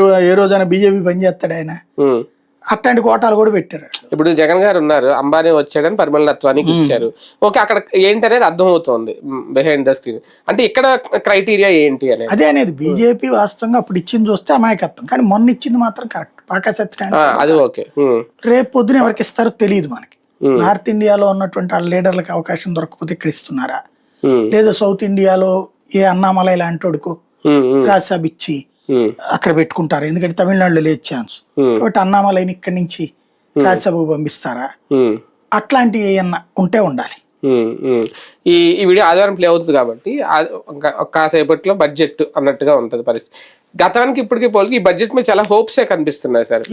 రో- ఏ రోజైనా బీజేపీ పనిచేస్తాడు ఆయన. అట్లాంటి కోటాలు కూడా పెట్టారు ఇప్పుడు జగన్ గారు ఉన్నారు అంబానీ వచ్చాడని పరిమళత్వానికి ఇచ్చారు ఓకే అక్కడ ఏంటనేది అర్థం అవుతోంది బిహైండ్ ద స్క్రీన్ అంటే ఇక్కడ క్రైటీరియా ఏంటి అనేది అదే అనేది బీజేపీ వాస్తవంగా అప్పుడు ఇచ్చింది చూస్తే అమాయకత్వం కానీ మొన్న ఇచ్చింది మాత్రం కరెక్ట్ పాకా సత్యనారాయణ అది ఓకే. రేపు పొద్దున ఎవరికి ఇస్తారో తెలియదు మనకి నార్త్ ఇండియాలో ఉన్నటువంటి వాళ్ళ లీడర్లకు అవకాశం దొరకకపోతే ఇక్కడ ఇస్తున్నారా. లేదా సౌత్ ఇండియాలో ఏ అన్నామలై లాంటి వాడుకో. రాజ్యసభ ఇచ్చి. అక్కడ పెట్టుకుంటారు. ఎందుకంటే తమిళనాడులో లేదు ఛాన్స్ Hmm. కాబట్టి అన్నామలైని ఇక్కడి నుంచి రాజ్యసభకు పంపిస్తారా. అట్లాంటివి ఏమన్నా ఉంటే ఉండాలి. ఈ ఈ వీడియో ఆదివారం ప్లే అవుతుంది కాబట్టి కాసేపట్లో బడ్జెట్ అన్నట్టుగా ఉంటది పరిస్థితి. గతానికి ఇప్పటికి పోలికి ఈ బడ్జెట్ మీద చాలా హోప్సే కనిపిస్తున్నాయి సార్.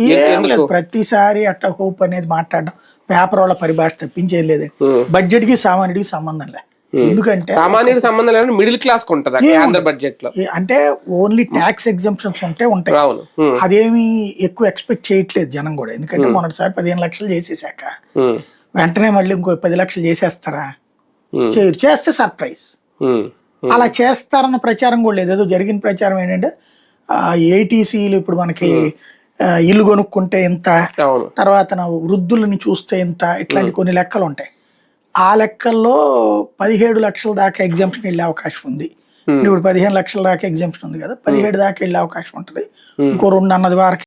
ప్రతిసారి అట్ట హోప్ అనేది మాట్లాడడం పేపర్ వాళ్ళ పరిభాష తప్పించేది లేదు. బడ్జెట్కి సామాన్యుడికి సంబంధం లేదు. ఎందుకంటే సామాన్యుడి సంబంధం లేకుండా మిడిల్ క్లాస్ ఉంటది ఆ కేంద్ర బడ్జెట్లో అంటే ఓన్లీ ట్యాక్స్ ఎగ్జామ్షన్స్ ఉంటే ఉంటాయి. ఉమ్, అదేమి ఎక్కువ ఎక్స్పెక్ట్ చేయట్లేదు జనం కూడా. ఎందుకంటే మొన్నటిసారి పదిహేను లక్షలు చేసేసాక వెంటనే మళ్ళీ ఇంకో పది లక్షలు చేసేస్తారా? Hmm. చేయరు చేస్తే సర్ప్రైజ్ అలా చేస్తారన్న ప్రచారం కూడా లేదు. ఏదో జరిగిన ప్రచారం ఏంటంటే ఏటీసీలు ఇప్పుడు మనకి ఇల్లు కొనుక్కుంటే ఎంత అవును. తర్వాత వృద్ధులని చూస్తే ఎంత ఇట్లాంటి కొన్ని లెక్కలు ఉంటాయి. ఆ లెక్కల్లో పదిహేడు లక్షల దాకా ఎగ్జామ్షన్ వెళ్ళే అవకాశం ఉంది. ఇప్పుడు పదిహేను లక్షల దాకా ఎగ్జామ్షన్ ఉంది కదా పదిహేడు దాకా వెళ్ళే అవకాశం ఉంటుంది. ఇంకో రెండు అన్నది వరకు